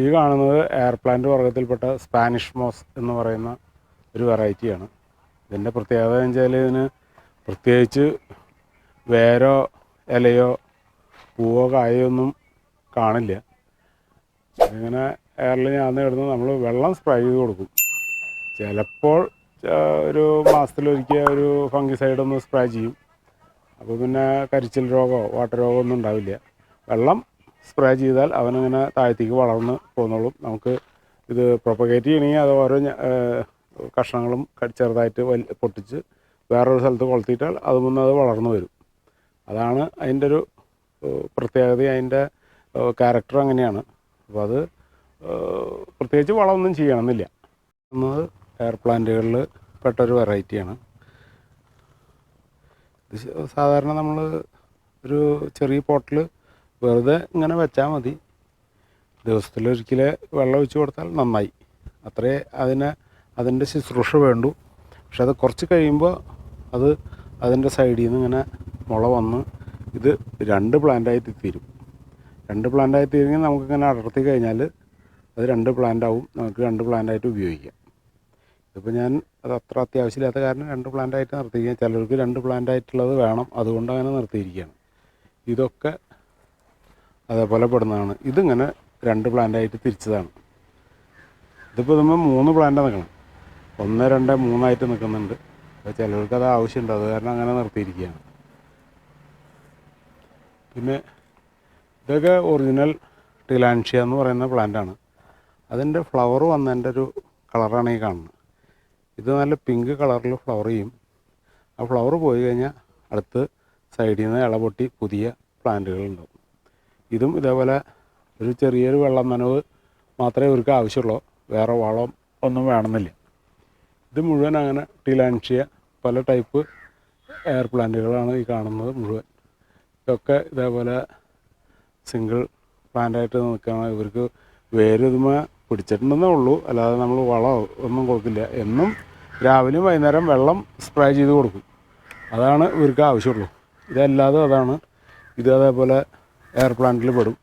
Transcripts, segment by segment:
ഈ കാണുന്നത് air plant വർഗത്തിൽപ്പെട്ട സ്പാനിഷ് മോസ് എന്ന് പറയുന്ന ഒരു വെറൈറ്റിയാണ് ഇതിന്റെ പ്രത്യേകത എന്ന് വെച്ചാൽ ഇതിന് പ്രത്യേകിച്ച് വേരോ ഇലയോ പൂവോ കായോ ഒന്നും കാണില്ല. ഇങ്ങനെ എയറിൽ ഞാൻ കിടന്ന് നമ്മൾ വെള്ളം സ്പ്രേ ചെയ്ത് കൊടുക്കും. ചിലപ്പോൾ ഒരു മാസത്തിലൊരിക്കൽ ഒരു ഫംഗിസൈഡ് ഒന്ന് സ്പ്രേ ചെയ്യും. അപ്പോൾ പിന്നെ കരിച്ചിൽ രോഗമോ വാട്ടർ രോഗമോ ഒന്നും ഉണ്ടാവില്ല. വെള്ളം സ്പ്രേ ചെയ്താൽ അവനങ്ങനെ താഴത്തേക്ക് വളർന്ന് പോന്നോളും നമുക്ക് ഇത് പ്രൊപ്പഗേറ്റ് ചെയ്യണമെങ്കിൽ അത് ഓരോ കഷ്ണങ്ങളും ചെറുതായിട്ട് വലി പൊട്ടിച്ച് വേറൊരു സ്ഥലത്ത് കൊളുത്തിയിട്ടാൽ അത് മുന്നേ അത് വളർന്നു വരും. അതാണ് അതിന്റെ ഒരു പ്രത്യേകത അതിന്റെ ക്യാരക്ടർ അങ്ങനെയാണ്. അപ്പോൾ അത് പ്രത്യേകിച്ച് വളമൊന്നും ചെയ്യണമെന്നില്ല. എന്നത് എയർ പ്ലാന്റുകളിൽ പെട്ടൊരു വെറൈറ്റിയാണ് സാധാരണ നമ്മൾ ഒരു ചെറിയ പോട്ടിൽ വെറുതെ ഇങ്ങനെ വെച്ചാൽ മതി. ദിവസത്തിലൊരിക്കൽ വെള്ളം ഒഴിച്ച് കൊടുത്താൽ നന്നായി. അത്രേ അതിനെ അതിന്റെ ശുശ്രൂഷ വേണ്ടു. പക്ഷെ അത് കുറച്ച് കഴിയുമ്പോൾ അത് അതിന്റെ സൈഡിൽ നിന്ന് ഇങ്ങനെ മുള വന്ന് ഇത് രണ്ട് പ്ലാന്റായി തീരും. രണ്ട് പ്ലാന്റായി തീരുമെങ്കിൽ നമുക്കിങ്ങനെ അടർത്തി കഴിഞ്ഞാൽ അത് രണ്ട് പ്ലാന്റ് ആവും നമുക്ക് രണ്ട് പ്ലാന്റായിട്ട് ഉപയോഗിക്കാം. ഇതിപ്പോൾ ഞാൻ അത് അത്ര അത്യാവശ്യമില്ലാത്ത കാരണം രണ്ട് പ്ലാന്റായിട്ട് നിർത്തിയിരിക്കുക ചിലർക്ക് രണ്ട് പ്ലാന്റായിട്ടുള്ളത് വേണം. അതുകൊണ്ട് അങ്ങനെ നിർത്തിയിരിക്കുകയാണ്. ഇതൊക്കെ അതേപോലെ പെടുന്നതാണ് ഇതിങ്ങനെ രണ്ട് പ്ലാന്റായിട്ട് തിരിച്ചതാണ്. ഇതിപ്പോൾ നമ്മൾ മൂന്ന് പ്ലാന്റ് നിൽക്കണം ഒന്ന് രണ്ട് മൂന്നായിട്ട് നിൽക്കുന്നുണ്ട് അപ്പോൾ ചിലവർക്ക് അത് ആവശ്യമുണ്ട്. അത് കാരണം അങ്ങനെ നിർത്തിയിരിക്കുകയാണ്. പിന്നെ ഇതൊക്കെ ഒറിജിനൽ ടിലാൻഷ്യ എന്ന് പറയുന്ന പ്ലാന്റാണ്. അതിന്റെ ഫ്ലവർ വന്നതിന്റെ ഒരു കളറാണ് ഈ കാണുന്നത്. ഇത് നല്ല പിങ്ക് കളറിൽ ഫ്ലവർ ചെയ്യും. ആ ഫ്ലവർ പോയി കഴിഞ്ഞാൽ അടുത്ത് സൈഡിൽ നിന്ന് ഇളപൊട്ടി പുതിയ പ്ലാന്റുകളുണ്ടാവും ഇതും ഇതേപോലെ ഒരു ചെറിയൊരു വെള്ളം നനവ് മാത്രമേ ഇവർക്ക് ആവശ്യമുള്ളൂ. വേറെ വളം ഒന്നും വേണമെന്നില്ല. ഇത് മുഴുവൻ അങ്ങനെ ടിലാൻഷ്യ പല ടൈപ്പ് എയർ പ്ലാന്റുകളാണ് ഈ കാണുന്നത് മുഴുവൻ. ഇതൊക്കെ ഇതേപോലെ സിംഗിൾ പ്ലാന്റായിട്ട് നിൽക്കുകയാണ്. ഇവർക്ക് വേരുതുമ പിടിച്ചിട്ടുണ്ടെന്നേ ഉള്ളൂ. അല്ലാതെ നമ്മൾ വളം ഒന്നും കൊടുക്കില്ല. എന്നും രാവിലെയും വൈകുന്നേരം വെള്ളം സ്പ്രേ ചെയ്ത് കൊടുക്കും. അതാണ് ഇവർക്ക് ആവശ്യമുള്ളൂ. ഇതല്ലാതെ അതാണ് ഇത് അതേപോലെ എയർ പ്ലാന്റിൽ പെടും.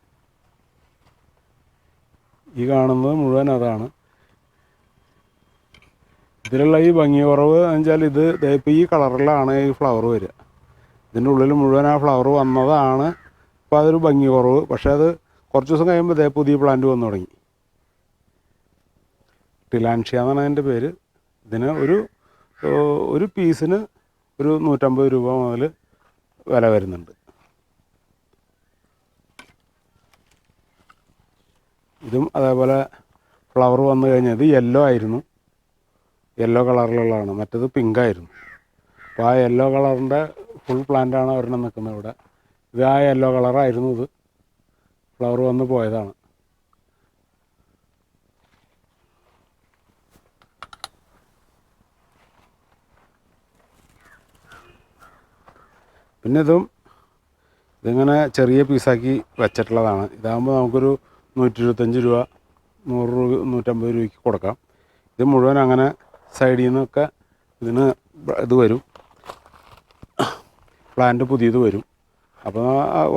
ഈ കാണുന്നത് മുഴുവൻ അതാണ്. ഇതിലുള്ള ഈ ഭംഗി കുറവ് എന്ന് വെച്ചാൽ ഇത് ദേ ഇപ്പം ഈ കളറിലാണ് ഈ ഫ്ലവർ വരിക. ഇതിന്റെ ഉള്ളിൽ മുഴുവൻ ആ ഫ്ലവർ വന്നതാണ് ഇപ്പോൾ അതൊരു ഭംഗി കുറവ്. പക്ഷേ അത് കുറച്ച് ദിവസം കഴിയുമ്പോൾ ദേ പുതിയ പ്ലാന്റ് വന്നു തുടങ്ങി. ടിലാൻഷ്യ എന്നാണ് അതിന്റെ പേര്. ഇതിന് ഒരു ഒരു പീസിന് ഒരു നൂറ്റമ്പത് രൂപ മുതൽ വില വരുന്നുണ്ട്. ഇതും അതേപോലെ ഫ്ലവർ വന്നു കഴിഞ്ഞാൽ ഇത് യെല്ലോ ആയിരുന്നു. യെല്ലോ കളറിലുള്ളതാണ് മറ്റത് പിങ്ക് ആയിരുന്നു. അപ്പോൾ ആ യെല്ലോ കളറിന്റെ ഫുൾ പ്ലാന്റാണ് ഒരെണ്ണം നിൽക്കുന്നത് ഇവിടെ. ഇത് ആ യെല്ലോ കളറായിരുന്നു ഇത്. ഫ്ലവർ വന്ന് പോയതാണ്. പിന്നെ ഇതും ഇതിങ്ങനെ ചെറിയ പീസാക്കി വെച്ചിട്ടുള്ളതാണ്. ഇതാകുമ്പോൾ നമുക്കൊരു നൂറ്റി ഇരുപത്തഞ്ച് രൂപ നൂറ് രൂപ നൂറ്റമ്പത് രൂപയ്ക്ക് കൊടുക്കാം. ഇത് മുഴുവൻ അങ്ങനെ സൈഡിൽ നിന്നൊക്കെ ഇതിന് ഇത് വരും. പ്ലാന്റ് പുതിയത് വരും. അപ്പോൾ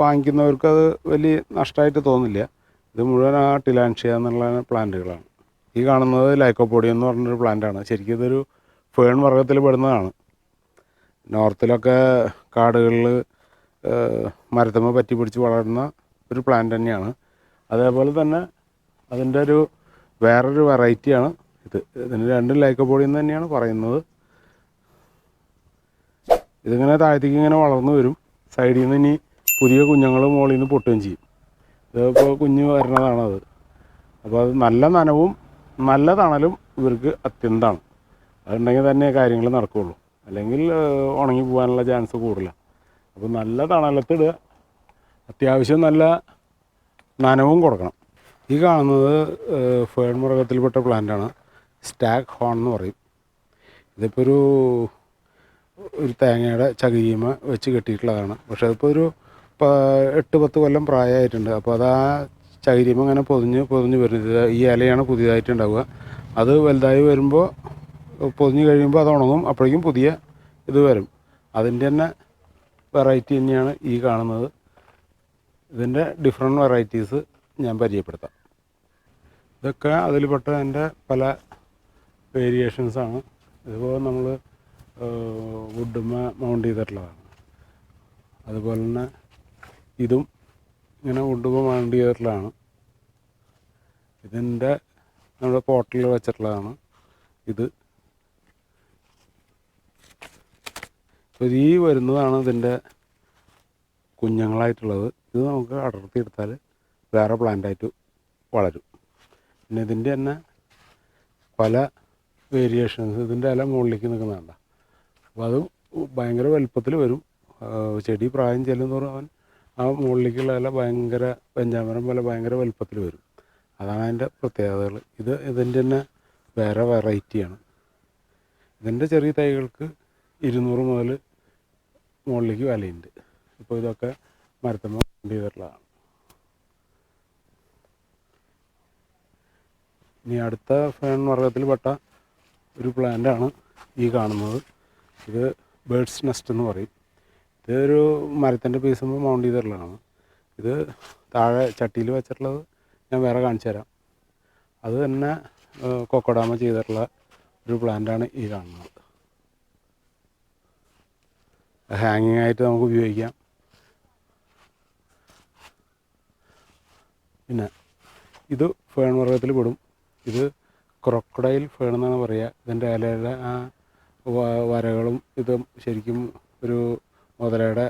വാങ്ങിക്കുന്നവർക്ക് അത് വലിയ നഷ്ടമായിട്ട് തോന്നില്ല. ഇത് മുഴുവൻ ആ ടിലാൻഷ്യ എന്നുള്ള പ്ലാന്റുകളാണ്. ഈ കാണുന്നത് ലൈക്കോപോഡി എന്ന് പറഞ്ഞൊരു പ്ലാന്റാണ്. ശരിക്കും ഇതൊരു ഫേൺ വർഗത്തിൽ പെടുന്നതാണ്. നോർത്തിലൊക്കെ കാടുകളിൽ മരത്തമ്മ പറ്റി പിടിച്ച് വളരുന്ന ഒരു പ്ലാന്റ് തന്നെയാണ്. അതേപോലെ തന്നെ അതിന്റെ ഒരു വേറൊരു വെറൈറ്റിയാണ് ഇത്. ഇതിന് രണ്ടും ലൈക്ക എന്ന് തന്നെയാണ് പറയുന്നത്. ഇതിങ്ങനെ താഴത്തേക്ക് ഇങ്ങനെ വളർന്നു വരും. സൈഡിൽ നിന്ന് ഇനി പുതിയ കുഞ്ഞുങ്ങൾ മുകളിൽ നിന്ന് പൊട്ടുകയും ചെയ്യും. ഇതിപ്പോൾ കുഞ്ഞ് വരുന്നതാണത്. അപ്പോൾ അത് നല്ല നനവും നല്ല തണലും ഇവർക്ക് അത്യന്താണ്. അതുണ്ടെങ്കിൽ തന്നെ കാര്യങ്ങൾ നടക്കുകയുള്ളൂ അല്ലെങ്കിൽ ഉണങ്ങി പോകാനുള്ള ചാൻസ് കൂടുതലാണ് അപ്പോൾ നല്ല തണലത്തിടുക. അത്യാവശ്യം നല്ല നനവും കൊടുക്കണം. ഈ കാണുന്നത് ഫേൺ മൃഗത്തിൽപ്പെട്ട പ്ലാന്റാണ്. സ്റ്റാക്ക് ഹോൺ എന്ന് പറയും. ഇതിപ്പോൾ ഒരു ഒരു തേങ്ങയുടെ ചകിരിമ വെച്ച് കെട്ടിയിട്ടുള്ളതാണ്. പക്ഷേ അതിപ്പോൾ ഒരു എട്ട് പത്ത് കൊല്ലം പ്രായമായിട്ടുണ്ട്. അപ്പോൾ അത് ആ ചകിരിമ ഇങ്ങനെ പൊതിഞ്ഞ് പൊതിഞ്ഞ് വരുന്നത്. ഈ ഇലയാണ് പുതിയതായിട്ട് ഉണ്ടാവുക അത് വലുതായി വരുമ്പോൾ പൊതിഞ്ഞ് കഴിയുമ്പോൾ അത് ഉണങ്ങും. അപ്പോഴേക്കും പുതിയ ഇത് വരും. അതിന്റെ തന്നെ വെറൈറ്റി തന്നെയാണ് ഈ കാണുന്നത്. ഇതിന്റെ ഡിഫറെന്റ് വെറൈറ്റീസ് ഞാൻ പരിചയപ്പെടുത്താം. ഇതൊക്കെ അതിൽപ്പെട്ട എന്റെ പല വേരിയേഷൻസാണ് ഇതുപോലെ നമ്മൾ വുഡുമ മൗണ്ട് ചെയ്തിട്ടുള്ളതാണ്. അതുപോലെ തന്നെ ഇതും ഇങ്ങനെ വുഡുമ മൗണ്ട് ചെയ്തിട്ടുള്ളതാണ്. ഇതിന്റെ നമ്മുടെ പോർട്ടലിൽ വെച്ചിട്ടുള്ളതാണ് ഇത്. ഈ വരുന്നതാണ് ഇതിന്റെ കുഞ്ഞുങ്ങളായിട്ടുള്ളത്. ഇത് നമുക്ക് അടർത്തിയെടുത്താൽ വേറെ പ്ലാന്റായിട്ട് വളരും. പിന്നെ ഇതിന്റെ തന്നെ പല വേരിയേഷൻസ് ഇതിന്റെ ഇല മുകളിലേക്ക് നിൽക്കുന്നതാണ് അപ്പോൾ അത് ഭയങ്കര വലുപ്പത്തിൽ വരും. ചെടി പ്രായം ചെല്ലുന്നതോറും അവൻ ആ മുകളിലേക്കുള്ള ഇല ഭയങ്കര പഞ്ചാമരം പോലെ ഭയങ്കര വലുപ്പത്തിൽ വരും. അതാണ് അതിന്റെ പ്രത്യേകതകൾ. ഇത് ഇതിന്റെ തന്നെ വേറെ വെറൈറ്റിയാണ് ഇതിന്റെ ചെറിയ തൈകൾക്ക് ഇരുന്നൂറ് മുതൽ മുകളിലേക്ക് വിലയുണ്ട്. ഇപ്പോൾ ഇതൊക്കെ മരത്തമ്മ ചെയ്തിട്ടുള്ളതാണ് ഇനി അടുത്ത ഫേൺ വർഗത്തിൽപ്പെട്ട ഒരു പ്ലാന്റാണ് ഈ കാണുന്നത്. ഇത് ബേഡ്സ് നെസ്റ്റ് എന്ന് പറയും. ഇതൊരു മരത്തിന്റെ പീസ് മൗണ്ട് ചെയ്തിട്ടുള്ളതാണ്. ഇത് താഴെ ചട്ടിയിൽ വെച്ചിട്ടുള്ളത് ഞാൻ വേറെ കാണിച്ചു തരാം. അത് തന്നെ കൊക്കോഡാമ ചെയ്തിട്ടുള്ള ഒരു പ്ലാന്റാണ് ഈ കാണുന്നത്. ഹാങ്ങിങ് ആയിട്ട് നമുക്ക് ഉപയോഗിക്കാം. പിന്നെ ഇത് ഫേൺ വർഗത്തിൽ പെടും. ഇത് ക്രൊക്കഡൈൽ ഫേൺ എന്നാണ് പറയുക. ഇതിന്റെ ഇലയുടെ ആ വരകളും ഇതും ശരിക്കും ഒരു മുതലയുടെ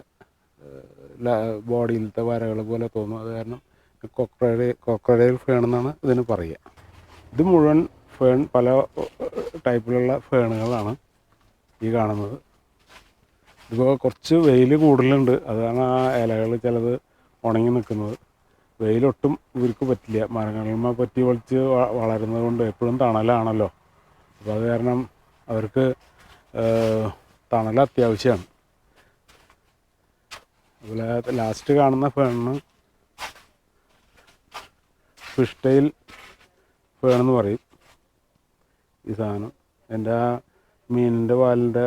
ബോഡിയിലത്തെ വരകൾ പോലെ തോന്നും. അത് കാരണം കൊക്രഡൈ കൊക്രഡൈൽ ഫേൺ എന്നാണ് ഇതിന് പറയുക. ഇത് മുഴുവൻ ഫേൺ പല ടൈപ്പിലുള്ള ഫേണുകളാണ് ഈ കാണുന്നത്. ഇതിപ്പോൾ കുറച്ച് വെയിൽ കൂടുതലുണ്ട്. അതാണ് ആ ഇലകൾ ചിലത് ഉണങ്ങി നിൽക്കുന്നത്. വെയിലൊട്ടും ഇവർക്ക് പറ്റില്ല. മരങ്ങളിന്മ പറ്റി വളിച്ച് വളരുന്നത് കൊണ്ട് എപ്പോഴും തണലാണല്ലോ. അപ്പോൾ അത് കാരണം അവർക്ക് തണൽ അത്യാവശ്യമാണ് അതുപോലെ ലാസ്റ്റ് കാണുന്ന ഫേണിന് ഫിഷ് ടൈൽ ഫേണെന്ന് പറയും. ഈ സാധനം. എന്റെ ആ മീനിന്റെ വാലിന്റെ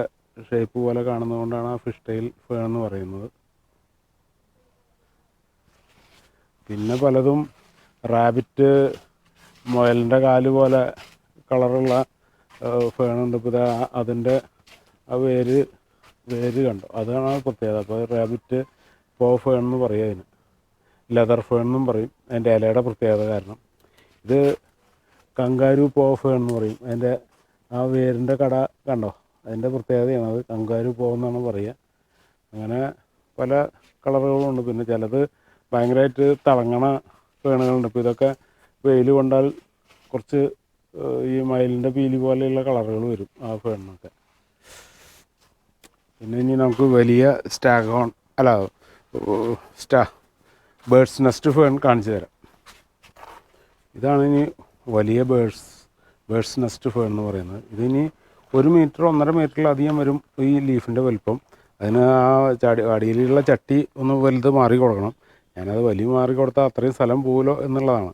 ഷേപ്പ് പോലെ കാണുന്നതുകൊണ്ടാണ് ആ ഫിഷ് ടൈൽ എന്ന് പറയുന്നത്. പിന്നെ പലതും റാബിറ്റ് മുയലിന്റെ കാൽ പോലെ കളറുള്ള ഫേണുണ്ട് ഇപ്പോൾ ഇതാ അതിന്റെ ആ വേര് വേര് കണ്ടു. അതാണ് പ്രത്യേകത. അപ്പോൾ റാബിറ്റ് പോ ഫേൺ എന്ന് പറയും അതിന്. ലെതർ ഫേൺ എന്നും പറയും. അതിന്റെ ഇലയുടെ പ്രത്യേകത കാരണം. ഇത് കങ്കാരു പോ ഫേൺ എന്ന് പറയും. അതിന്റെ ആ വേരിന്റെ കട കണ്ടോ? അതിന്റെ പ്രത്യേകതയാണ് അത്. കങ്കാരു പോ എന്നാണ് പറയുക. അങ്ങനെ പല കളറുകളുണ്ട് പിന്നെ ചിലത് ഭയങ്കരമായിട്ട് തിളങ്ങണ പേണുകളുണ്ട്. അപ്പോൾ ഇതൊക്കെ വെയിൽ കൊണ്ടാൽ കുറച്ച് ഈ മയിലിന്റെ പീലി പോലെയുള്ള കളറുകൾ വരും ആ ഫേണിനൊക്കെ. പിന്നെ ഇനി നമുക്ക് വലിയ സ്റ്റാഗോൺ അല്ല സ്റ്റാ ബേഡ്സ് നെസ്റ്റ് ഫേൺ കാണിച്ചു തരാം. ഇതാണ് ഇനി വലിയ ബേഡ്സ് ബേഡ്സ് നെസ്റ്റ് ഫേൺ എന്ന് പറയുന്നത്. ഇതിനി ഒരു മീറ്റർ ഒന്നര മീറ്ററിലധികം വരും ഈ ലീഫിന്റെ വലിപ്പം. അതിന് ആ ചടി അടിയിലുള്ള ചട്ടി ഒന്ന് വലുത് മാറി കൊടുക്കണം. ഞാനത് വലിയ മാറി കൊടുത്താൽ അത്രയും സ്ഥലം പോകുമല്ലോ എന്നുള്ളതാണ്.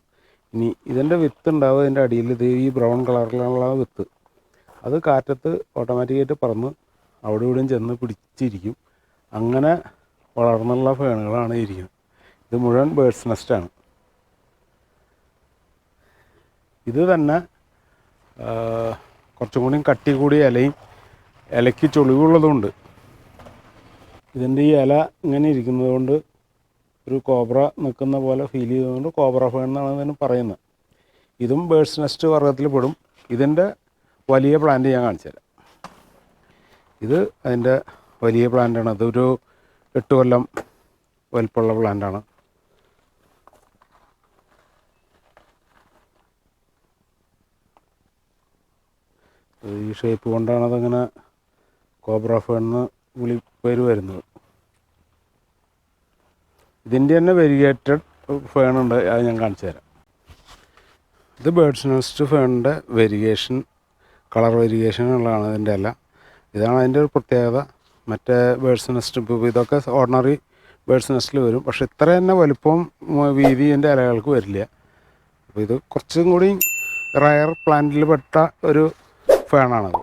ഇനി ഇതിന്റെ വിത്ത് ഉണ്ടാവുക ഇതിന്റെ അടിയിൽ. ഇത് ഈ ബ്രൗൺ കളറിലുള്ള വിത്ത് അത് കാറ്റത്ത് ഓട്ടോമാറ്റിക്കായിട്ട് പറന്ന് അവിടെ ഇവിടെയും ചെന്ന് പിടിച്ചിരിക്കും. അങ്ങനെ വളർന്നുള്ള ഫേണുകളാണ് ഇരിക്കുന്നത്. ഇത് മുഴുവൻ ബേഡ്സ് നെസ്റ്റാണ് ഇത് തന്നെ കുറച്ചും കൂടി കട്ടി കൂടിയ ഇലയും ഇലയ്ക്ക് ചൊളിവുള്ളതുകൊണ്ട് ഇതിന്റെ ഈ ഇല ഇങ്ങനെ ഇരിക്കുന്നത് കൊണ്ട് ഒരു കോബ്ര നിൽക്കുന്ന പോലെ ഫീൽ ചെയ്തുകൊണ്ട് കോബ്ര ഫേൺ എന്നാണ് ഇതിന് പറയുന്നത്. ഇതും ബേഡ്സ് നെസ്റ്റ് വർഗത്തിൽ പെടും. ഇതിന്റെ വലിയ പ്ലാന്റ് ഞാൻ കാണിച്ചുതരാം ഇത് അതിന്റെ വലിയ പ്ലാന്റാണ് അതൊരു എട്ട് കൊല്ലം വലിപ്പമുള്ള പ്ലാന്റാണ് ഈ ഷേപ്പ് കൊണ്ടാണ് അതങ്ങനെ കോബ്ര ഫേണെന്ന് വിളി പേര് വരുന്നത്. ഇതിന്റെ തന്നെ വെരിഗേറ്റഡ് ഫേണുണ്ട് അത് ഞാൻ കാണിച്ചു തരാം. ഇത് ബേഡ്സ് നെസ്റ്റ് ഫേണിന്റെ വെരിയേഷൻ കളർ വേരിയേഷൻ ഉള്ളതാണ് ഇതിന്റെ എല്ലാം ഇതാണ് അതിന്റെ ഒരു പ്രത്യേകത. മറ്റേ ബേഡ്സ് നെസ്റ്റ് ഇപ്പോൾ ഇതൊക്കെ ഓർഡിനറി ബേഡ്സ് നെസ്റ്റിൽ വരും. പക്ഷെ ഇത്ര തന്നെ വലുപ്പം വീതി ഇതിന്റെ ഇലകൾക്ക് വരില്ല. അപ്പോൾ ഇത് കുറച്ചും കൂടി റയർ പ്ലാന്റിൽ പെട്ട ഒരു ഫേണാണത്